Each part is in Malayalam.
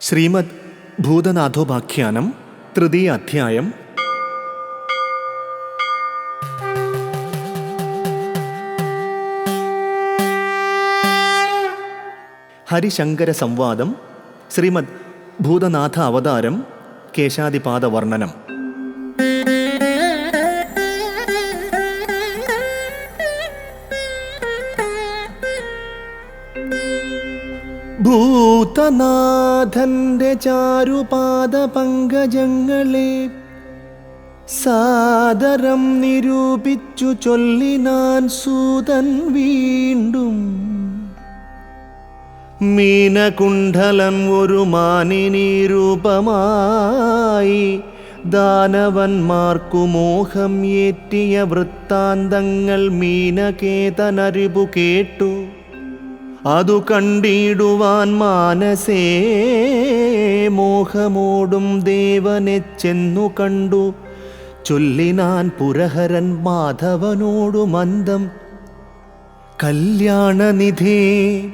ശ്രീമദ് ഭൂതനാഥോപാഖ്യാനം തൃതീയ അധ്യായം. ഹരിശങ്കര സംവാദം ശ്രീമദ് ഭൂതനാഥ അവതാരം കേശാദിപാദ വർണനം ഭൂതനാഥന്റെ ചാരുപാദ പങ്കജങ്ങളെ സാദരം നിരൂപിച്ചു ചൊല്ലിനാൻ സൂതൻ വീണ്ടും. മീനകുണ്ഠലൻ ഒരു മാനിനി രൂപമായി ദാനവന്മാർക്കു മോഹം ഏറ്റിയ വൃത്താന്തങ്ങൾ മീനകേതനറിവു കേട്ടു. അതു കണ്ടിടുവാൻ മാനസേ മോഹമോടും ദേവനെ ചെന്നു കണ്ടു. ചൊല്ലിനാൻ പുരഹരൻ മാധവനോടു മന്ദം. കല്യാണനിധേ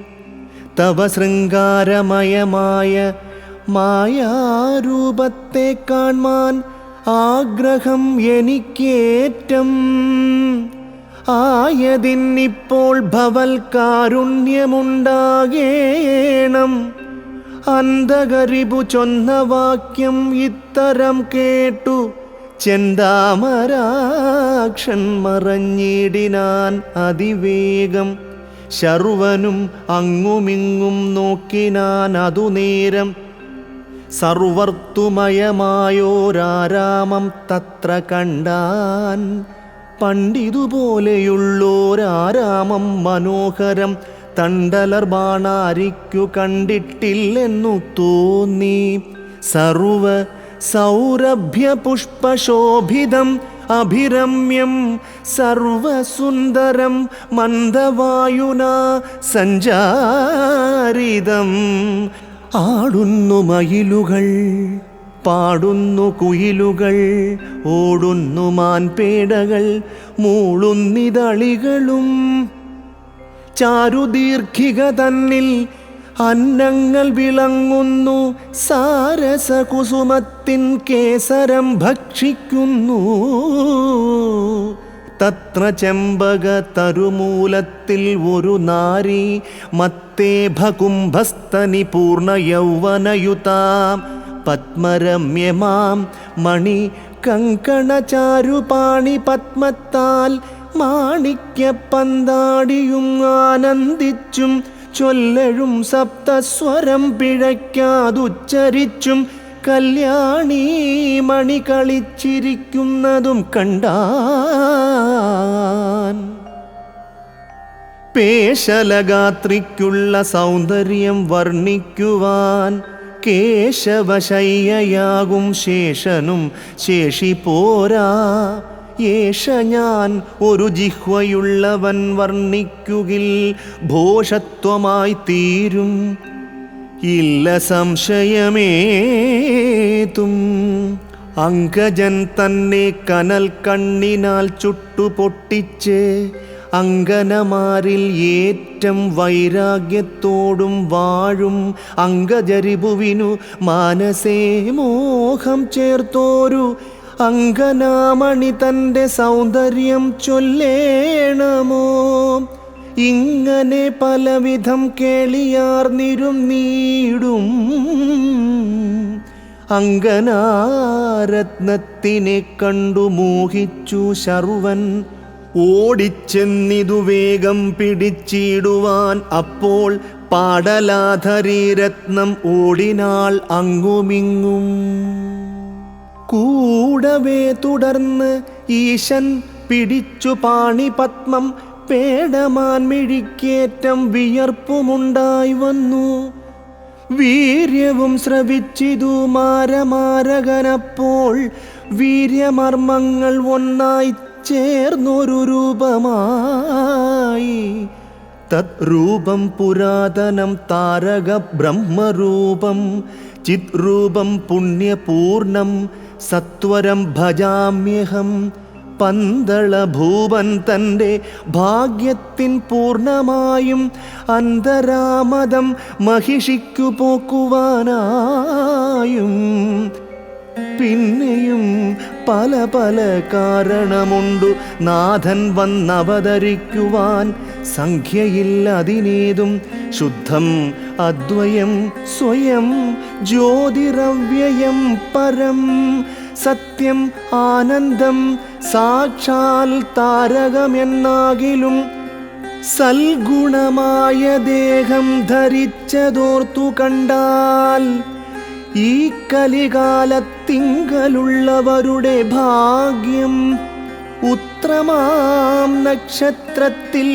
തവ ശൃംഗാരമയമായ മായാരൂപത്തെ കാൺമാൻ ആഗ്രഹം എനിക്കേറ്റം. ആയതിന്നിപ്പോൾ ഭവൽ കാരുണ്യമുണ്ടാകേണം അന്ധകരിപു ചൊന്ന വാക്യം ഇത്തരം കേട്ടു. ചെന്താമരാക്ഷൻ മറഞ്ഞിടിനാൻ അതിവേഗം. ശർവനും അങ്ങുമിങ്ങും നോക്കിനാൻ അതു നേരം സർവർത്തുമയമായോരാരാമം തത്ര കണ്ടാൻ പണ്ടിതുപോലെയുള്ളോരാരാമം മനോഹരം തണ്ടലർ ബാണാരിക്കു കണ്ടിട്ടില്ലെന്നു തോന്നി. സർവ സൗരഭ്യ പുഷ്പശോഭിതം അഭിരമ്യം സർവസുന്ദരം മന്ദവായുന സഞ്ചാരിതം ആടുന്നു മയിലുകൾ. പാടുന്നു കുയിലുകൾ ഓടുന്നു മാൻപേടകൾ മൂളുന്നിതളികളും. ചാരുദീർഘിക തന്നിൽ അന്നങ്ങൾ വിളങ്ങുന്നു സാരസകുസുമത്തിൻ കേസരം ഭക്ഷിക്കുന്നു. തത്ര ചെമ്പക തരുമൂലത്തിൽ ഒരു നാരി മത്തേഭകുംഭസ്തനി പൂർണ യൗവനയുതാം. പത്മരമ്യമാം. മണി കങ്കണചാരുപാണി പത്മത്താൽ മാണിക്യപ്പന്താടിയും ആനന്ദിച്ചും ചൊല്ലഴും സപ്തസ്വരം പിഴയ്ക്കാതുച്ചരിച്ചും കല്യാണി മണി കളിച്ചിരിക്കുന്നതും കണ്ടാൻ. പേശലഗാത്രിക്കുള്ള സൗന്ദര്യം വർണിക്കുവാൻ കേശവശയ്യയാകും ശേഷനും ശേഷി പോരാ യേശ ഞാൻ ഒരു ജിഹ്വയുള്ളവൻ വർണിക്കുകിൽ ഭോഷത്വമായി തീരും. ഇല്ല സംശയമേതും. അങ്കജൻ തന്നെ കനൽ കണ്ണിനാൽ ചുട്ടുപൊട്ടിച്ച് അങ്കനമാരിൽ ഏറ്റം വൈരാഗ്യത്തോടും വാഴും അങ്കജരിപുവിനു മാനസേ മോഹം ചേർത്തോരു അങ്കനാമണി തന്റെ സൗന്ദര്യം ചൊല്ലേണമോ? ഇങ്ങനെ പലവിധം കേളിയാർന്നിരും നീടും. അങ്കനാരത്നത്തിനെ കണ്ടു മോഹിച്ചു ശർവൻ ഓടിച്ചെന്നിതു വേഗം പിടിച്ചിടുവാൻ അപ്പോൾ പാടലാധരീരത്നം ഓടിനാൾ അങ്ങുമിങ്ങും. കൂടവേ തുടർന്ന് ഈശൻ പിടിച്ചു പാണിപത്മം പേടമാൻ മിഴിക്കേറ്റം വിയർപ്പുമുണ്ടായി വന്നു. വീര്യവും ശ്രവിച്ചിതു മാരമാരകനപ്പോൾ വീര്യമർമ്മങ്ങൾ ഒന്നായി ചേർന്നൊരു രൂപമായി തത് രൂപം പുരാതനം താരക ബ്രഹ്മരൂപം. ചിത് രൂപം പുണ്യപൂർണം സത്വരം ഭജാമ്യഹം. പന്തള ഭൂപൻ തന്റെ ഭാഗ്യത്തിൻ പൂർണമായും അന്തരാമതം മഹിഷിക്കു പോക്കുവാനായും. പിന്നെയും പല പല കാരണമുണ്ടു. നാഥൻ വന്നവതരിക്കുവാൻ സംഖ്യയില്ലതിനേതും ശുദ്ധം അദ്വയം സ്വയം ജ്യോതിരവ്യയം പരം സത്യം ആനന്ദം സാക്ഷാൽ താരകമെന്നാകിലും സൽഗുണമായ ദേഹം ധരിച്ചതോർത്തു കണ്ടാൽ ഈ കലികാലത്തിങ്കലുള്ളവരുടെ ഭാഗ്യം ഉത്രമാം നക്ഷത്രത്തിൽ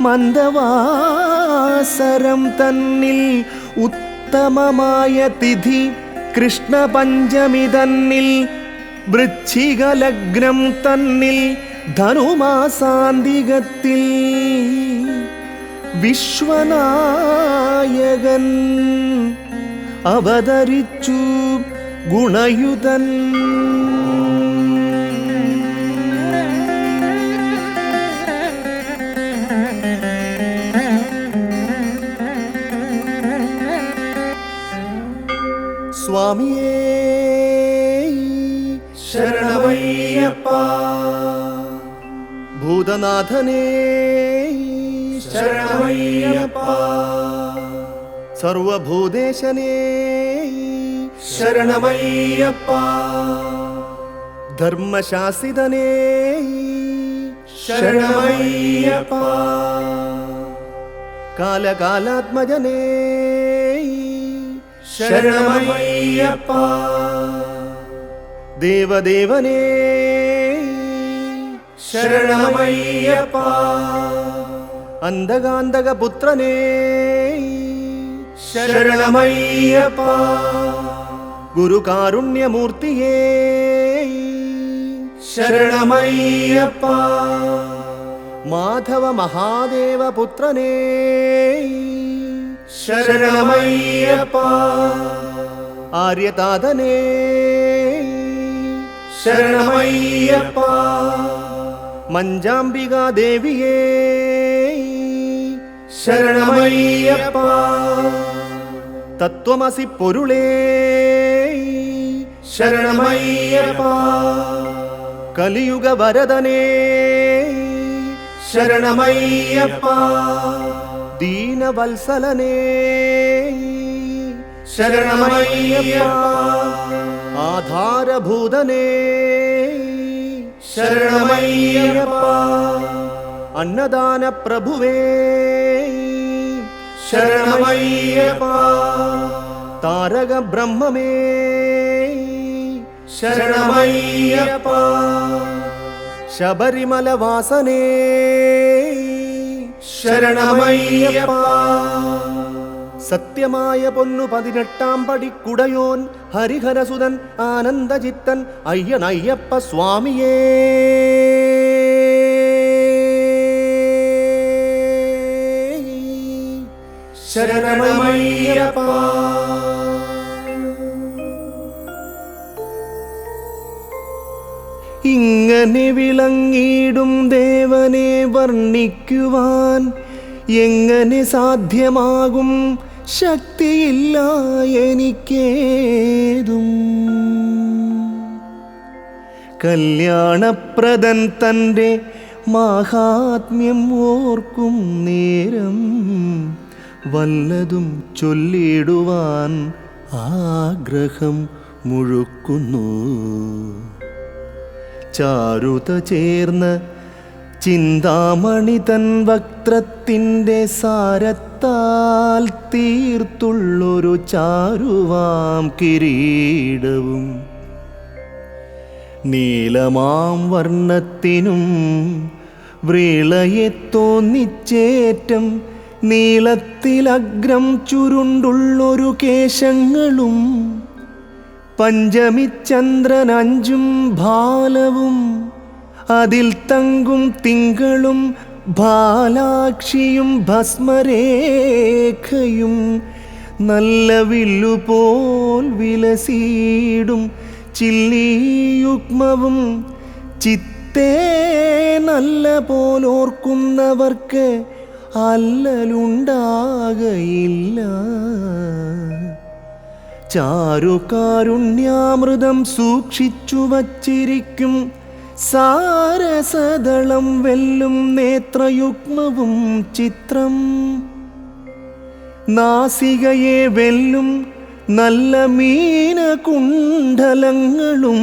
മന്ദവാസരം തന്നിൽ ഉത്തമമായ തിഥി കൃഷ്ണപഞ്ചമി തന്നിൽ വൃശ്ചികലഗ്നം തന്നിൽ ധനുമാസാന്തികത്തിൽ വിശ്വനായകൻ അവതരിച്ചു ഗുണയുതൻ. സ്വാമിയേ ശരണമയ്യപ്പ. ഭൂതനാഥനേ ശരണമയ്യപ്പ. സർവഭൂതേശനേ ശരണമയ്യപ്പ ധർമ്മശാസിതനേ ശരണമയ്യപ്പ കാലകാലാത്മജനേ ശരണമയ്യപ്പ ദേവദേവനേ ശരണമയ്യപ്പ അന്തകാന്തകപുത്രനേ ശരണമയ്യപ്പ. ഗുരുകാരുണ്യമൂർത്തിയേ. ശരണമയ്യപ്പ. മാധവ മഹാദേവ പുത്രനേ ശരണമയ്യപ്പ. ആര്യതാതനേ ശരണമയ്യപ്പ. മഞ്ചാംബികാ ദേവിയേ ശരണമയ്യപ്പ. തത്വമസി പൊരുളേ. ശരണമയ്യപ്പ. കലിയുഗ വരദനേ ശരണമയ്യപ്പ. ദീനവത്സലനേ. ശരണമയ്യപ്പ. ആധാരഭൂതനേ. ശരണമയ്യപ്പ. അന്നദാന പ്രഭുവേ ശരണമയ്യപ്പ. താരക ബ്രഹ്മമേ. ശരണമയ്യപ്പ. ശബരിമല വാസനേ. ശരണമയ്യപ്പ. സത്യമായ പൊന്നു പതിനെട്ടാം പടി കുടയോൻ ഹരിഹരസുതൻ ആനന്ദചിത്തൻ അയ്യനയ്യപ്പ സ്വാമിയേ. ശരണമയ്യപ്പ. ഇങ്ങനെ വിളങ്ങിയിടും ദേവനെ വർണിക്കുവാൻ എങ്ങനെ സാധ്യമാകും ശക്തിയില്ല എനിക്കേതും. കല്യാണപ്രദൻ തന്റെ മാഹാത്മ്യം ഓർക്കും നേരം വല്ലതും ചൊല്ലിടുവാൻ ആഗ്രഹം മുഴുക്കുന്നു. ചാരുത ചേർന്ന ചിന്താമണി തൻ വക്ത്രത്തിന്റെ സാരത്താൽ തീർത്തുള്ളൊരു ചാരുവാം കിരീടവും. നീലമാം വർണത്തിനും വ്രീളയെ തോന്നിച്ചേറ്റം നീളത്തിലഗ്രം ചുരുണ്ടുള്ളൊരു കേശങ്ങളും പഞ്ചമിചന്ദ്രൻ അഞ്ചും ഭാലവും അതിൽ തങ്കും തിങ്കളും ഭാലാക്ഷിയും ഭസ്മരേഖയും നല്ല വില്ലുപോൽ വിലസീടും ചില്ലിയുഗ്മവും ചിത്ത നല്ല പോലോർക്കുന്നവർക്ക് അല്ലലുണ്ടാകയില്ല. ചാരുകാരുണ്യാമൃതം സൂക്ഷിച്ചു വച്ചിരിക്കും. സാരസദളം വെല്ലും നേത്രയുഗ്മവും ചിത്രം. നാസികയെ വെല്ലും നല്ല മീനകുണ്ഡലങ്ങളും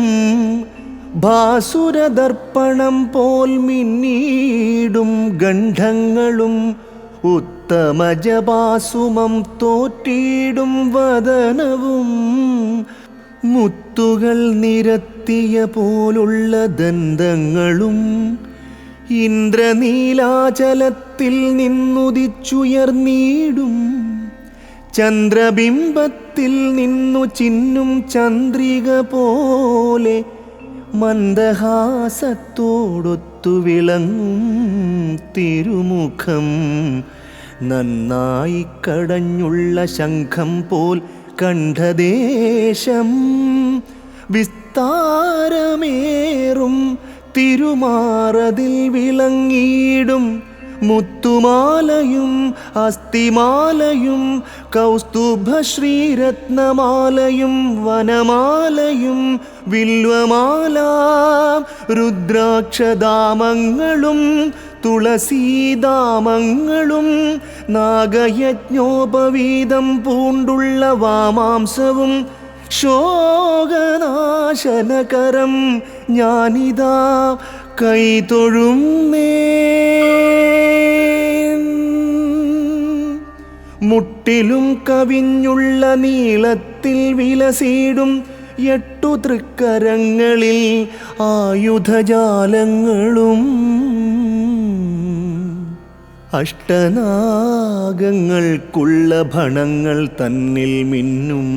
ഭാസുരദർപ്പണം പോൽ മിന്നീടും ഗണ്ഡങ്ങളും ഉത്തമജപാസുമം തോറ്റിടും വദനവും. മുത്തുകൾ നിരത്തിയ പോലുള്ള ദന്തങ്ങളും ഇന്ദ്രനീലാചലത്തിൽ നിന്നുദിച്ചുയർന്നീടും. ചന്ദ്രബിംബത്തിൽ നിന്നു ചിന്നും ചന്ദ്രിക പോലെ മന്ദഹാസത്തോടൊത്തു വിളങ്ങും തിരുമുഖം നന്നായി കടഞ്ഞുള്ള ശംഖം പോൽ കണ്ഠദേശം വിസ്താരമേറും തിരുമാറതിൽ വിളങ്ങിയിടും മുത്തുമാലയും അസ്ഥിമാലയും കൗസ്തുഭ ശ്രീരത്നമാലയും വനമാലയും വില്വമാല രുദ്രാക്ഷദാമങ്ങളും തുളസീദാമങ്ങളും നാഗയജ്ഞോപവീതം പൂണ്ടുള്ള വാമാംസവും ശോകനാശനകരം ഞാനിതാ കൈതൊഴും മുട്ടിലും കവിഞ്ഞുള്ള നീളത്തിൽ വിലസീടും എട്ടു തൃക്കരങ്ങളിൽ ആയുധജാലങ്ങളും. അഷ്ടനാഗങ്ങൾക്കുള്ള ഭണങ്ങൾ തന്നിൽ മിന്നും.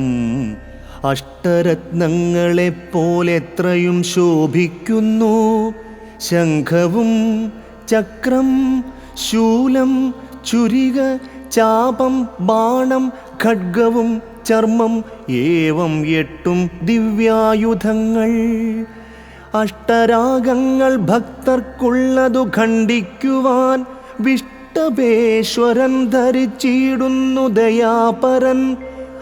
അഷ്ടരത്നങ്ങളെപ്പോലെത്രയും ശോഭിക്കുന്നു. ശംഖവും ചക്രം ശൂലം ചുരിക ചാപം ബാണം ഖഡ്ഗവും ചർമ്മം ഏവം എട്ടും ദിവ്യായുധങ്ങൾ. അഷ്ടരാഗങ്ങൾ ഭക്തർക്കുള്ളതു ഖണ്ഡിക്കുവാൻ വിഷ്ടപേശ്വരൻ ധരിച്ചിടുന്നു ദയാപരൻ.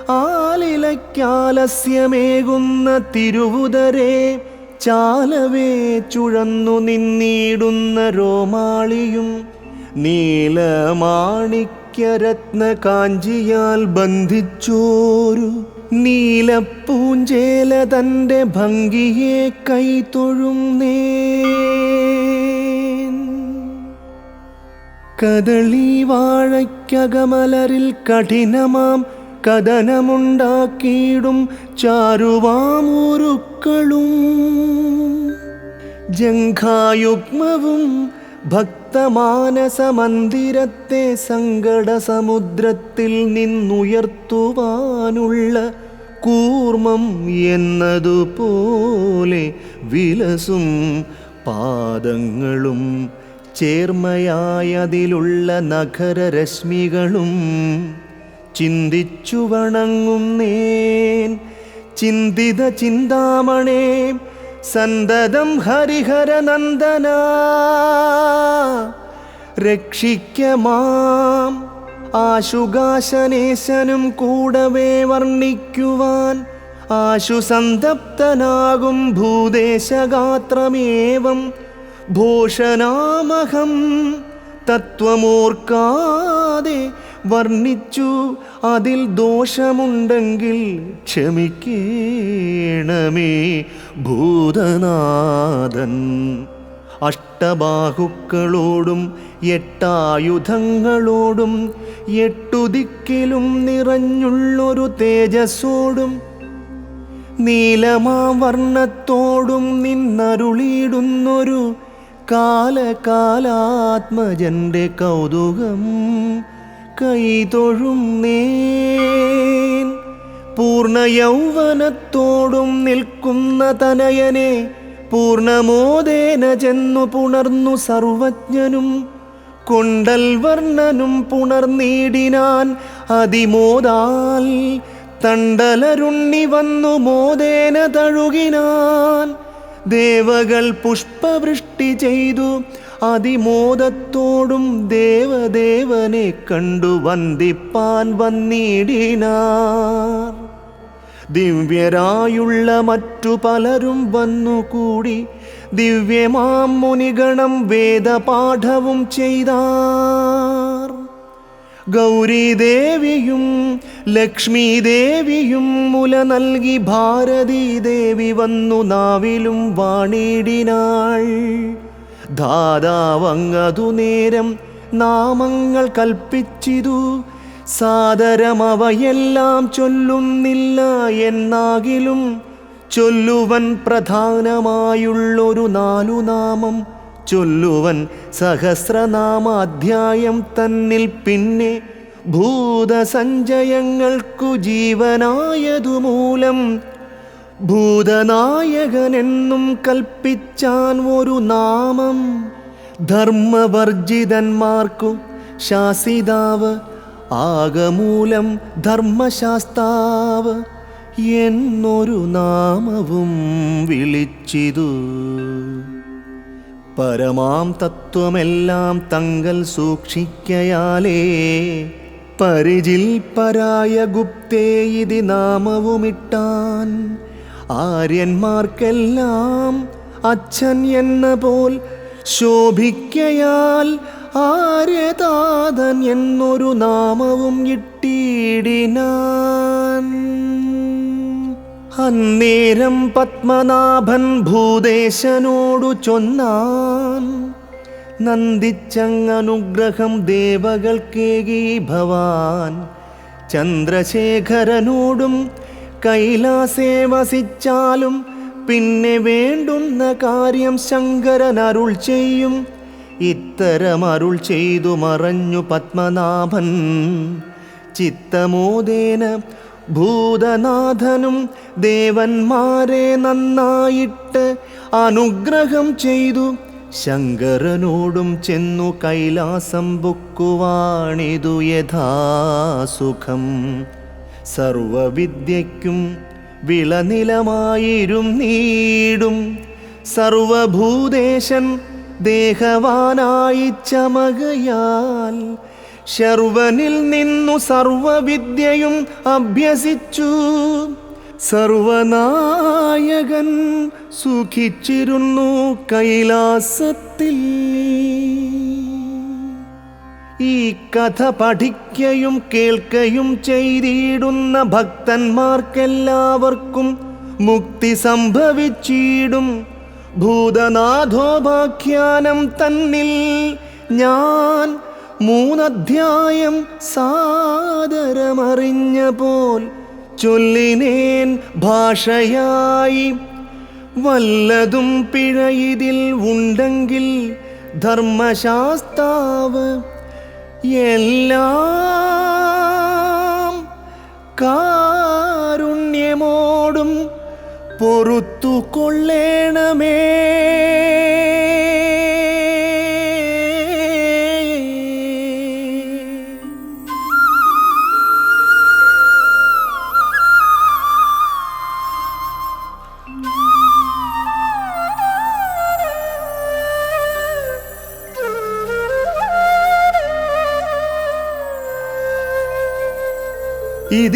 ആലിലയ്ക്കാലസ്യമേകുന്ന തിരുവുതരെ ചാലവേ ചുഴന്നു നിന്നിടുന്ന രോമാളിയും നീലമാണിക്യരത്ന കാഞ്ചിയാൽ ബന്ധിച്ചോരു നീലപ്പൂഞ്ചേല തന്റെ ഭംഗിയെ കൈതൊഴും നേ കദളി വാഴയ്ക്കകമലരിൽ കഠിനമാം കഥനമുണ്ടാക്കിയിടും ചാരുവാമൂരുക്കളും ജംഘായുഗ്മവും ഭക്തമാനസമന്ദിരത്തെ സങ്കടസമുദ്രത്തിൽ നിന്നുയർത്തുവാനുള്ള കൂർമ്മം എന്നതുപോലെ വിലസും പാദങ്ങളും ചേർമയായതിലുള്ള നഖരരശ്മികളും ചിന്തിച്ചു വണങ്ങുന്നേൻ ചിന്തിത ചിന്താമണേ സന്തതം ഹരിഹരനന്ദന രക്ഷിക്കമാം ആശുകാശനേശനും കൂടവേ വർണിക്കുവാൻ. ആശുസന്തപ്തനാകും ഭൂദേശഗാത്രമേവം. ഭൂഷണാമഹം തത്വമോർക്കാതെ വർണിച്ചു. അതിൽ ദോഷമുണ്ടെങ്കിൽ ക്ഷമിക്കേണമേ ഭൂതനാഥൻ. അഷ്ടബാഹുക്കളോടും എട്ടായുധങ്ങളോടും എട്ടുദിക്കിലും നിറഞ്ഞുള്ളൊരു തേജസ്സോടും നീലമാ വർണത്തോടും നിന്നരുളിയിടുന്നൊരു കാലകാലാത്മജന്റെ കൗതുകം. കൈതൊഴും നേൻ. പൂർണ യൗവനത്തോടും നിൽക്കുന്ന തനയനെ പൂർണമോദേന ചെന്നു പുണർന്നു സർവജ്ഞനും. കൊണ്ടൽ വർണനും പുണർനീടിനാൻ അതിമോദാൽ തണ്ടലരുണ്ണി വന്നു മോദേന തഴുകിനാൻ. ദേവകൾ പുഷ്പവൃഷ്ടി ചെയ്തു അതിമോദത്തോടും ദേവദേവനെ കണ്ടു വന്ദിപ്പാൻ വന്നിടിനാർ. ദിവ്യരായുള്ള മറ്റു പലരും വന്നുകൂടി ദിവ്യമാം മുനിഗണം വേദപാഠവും ചെയ്താർ. ഗൗരീദേവിയും ലക്ഷ്മീദേവിയും മുല നൽകി ഭാരതീദേവി വന്നു നാവിലും വാണിടിനാൾ. ധാതാവങ്ങതു നേരം നാമങ്ങൾ കൽപ്പിച്ചിതു. സാദരമവയെല്ലാം ചൊല്ലുന്നില്ല എന്നാകിലും ചൊല്ലുവൻ പ്രധാനമായുള്ളൊരു നാലു നാമം ചൊല്ലുവൻ സഹസ്രനാമാധ്യായം തന്നിൽ പിന്നെ ഭൂതസഞ്ചയങ്ങൾക്കു ജീവനായതു മൂലം ഭൂതനായകനെന്നും കൽപ്പിച്ചാൻ ഒരു നാമം. ധർമ്മവർജിതന്മാർക്കു ശാസിതാവ് ആകമൂലം ധർമ്മശാസ്താവ് എന്നൊരു നാമവും വിളിച്ചിതു. പരമാം തത്വമെല്ലാം തങ്കൽ സൂക്ഷിക്കയാലേ പരിചിൽ പരായ ഗുപ്തേ ഇതി നാമവുമിട്ടാൻ ആര്യന്മാർക്കെല്ലാം അച്ഛൻ എന്ന പോൽ ശോഭിക്കയാൽ ആര്യതാതൻ എന്നൊരു നാമവും ഇട്ടിടിനാൻ. അന്നേരം പത്മനാഭൻ ഭൂദേശനോടു ചൊന്നാൻ. നന്ദിച്ചങ്ങനുഗ്രഹം ദേവകൾക്കേകി ഭവാൻ. ചന്ദ്രശേഖരനോടും കൈലാസേ വസിച്ചാലും പിന്നെ വേണ്ടുന്ന കാര്യം ശങ്കരൻ അരുൾ ചെയ്യും. ഇത്തരം അരുൾ ചെയ്തു മറഞ്ഞു പത്മനാഭൻ. ചിത്തമോദേന ഭൂതനാഥനും ദേവന്മാരെ നന്നായിട്ട് അനുഗ്രഹം ചെയ്തു. ശങ്കരനോടും ചെന്നു കൈലാസം ബുക്കുവാണിതു യഥാസുഖം സർവവിദ്യയ്ക്കും വിളനിലമായിരും നീടും. സർവഭൂദേശൻ ദേഹവാനായി ചമകയാൽ ശർവനിൽ നിന്നു സർവവിദ്യയും അഭ്യസിച്ചു. സർവനായകൻ സുഖിച്ചിരുന്നു കൈലാസത്തിൽ. ഈ കഥ പഠിക്കയും കേൾക്കയും ചെയ്തിടുന്ന ഭക്തന്മാർക്കെല്ലാവർക്കും മുക്തി സംഭവിച്ചിടും. ഭൂതനാഥോപാഖ്യാനം തന്നിൽ ഞാൻ മൂന്നധ്യായം സാദരമറിഞ്ഞ പോൽ ചൊല്ലിനേൻ ഭാഷയായി. വല്ലതും പിഴ ഇതിൽ ഉണ്ടെങ്കിൽ ധർമ്മശാസ്താവ് എല്ലാം കാരുണ്യമോടും പൊറുത്തു കൊള്ളേണമേ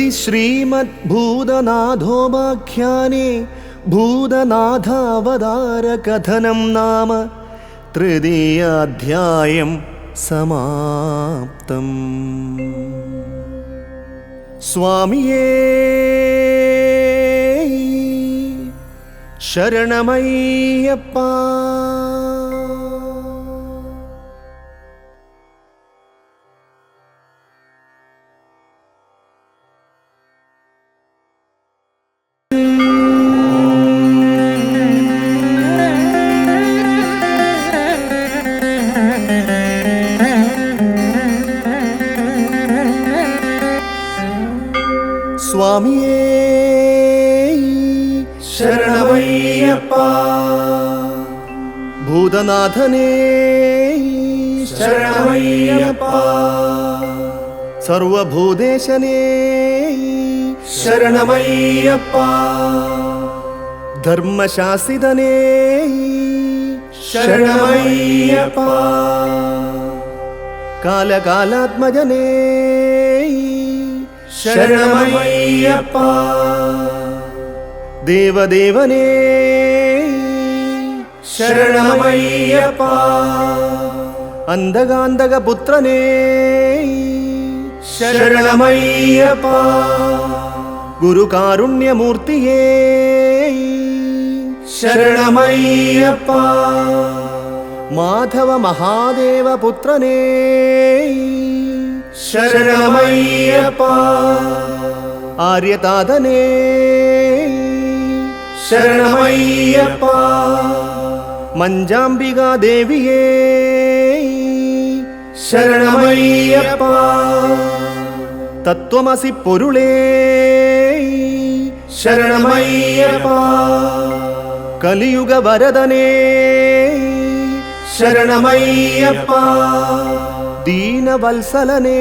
ഹൃദി ശ്രീമദ് ഭൂതനാഥോപാഖ്യാനേ ഭൂതനാഥാവതാരകഥനം നാമ തൃതീയാധ്യായം സമാപ്തം. സ്വാമിയേ ശരണമയ്യപ്പ. സർവഭൂതേശനേ ശരണമയ്യപ്പ ധർമ്മശാസിതനേ ശരണമയ്യപ്പ കാലകാലാത്മജനേ ശരണമയ്യപ്പ ദേവദേവനേ ശരണമയ്യപ്പ അന്ധകാന്തകപുത്രനേ ശരണമയ്യപ്പ. ഗുരുകാരുണ്യമൂർത്തിയേ. ശരണമയ്യപ്പ. മാധവ മഹാദേവ പുത്രനേ ശരണമയ്യപ്പ. ആര്യതാതനേ ശരണമയ്യപ്പ. മഞ്ചാംബികാദേവിയേ. ശരണമയ്യപ്പ. തത്വമസി പൊരുളേ. ശരണമയ്യപ്പ. കലിയുഗ വരദനേ. ശരണമയ്യപ്പ. ദീനവത്സലനേ.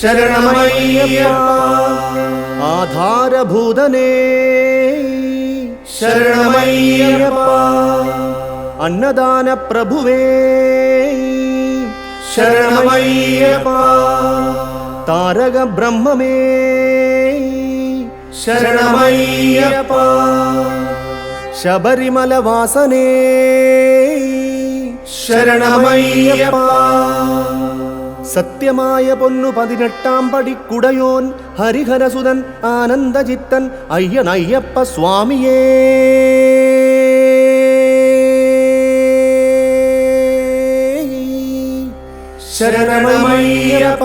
ശരണമയ്യപ്പ. ആധാരഭൂതനേ. ശരണമയ്യപ്പ. അന്നദാന പ്രഭുവേ ശരണമയ്യപ്പ. താരക ബ്രഹ്മമേ. ശരണമയ്യപ്പ. ശബരിമല വാസനേ. ശരണമയ്യപ്പ. സത്യമായ പൊന്നു പതിനെട്ടാം പടി കുടയോൻ ഹരിഹരസുതൻ ആനന്ദചിത്തൻ അയ്യനയ്യപ്പ സ്വാമിയേ. ശരണമയ്യപ്പ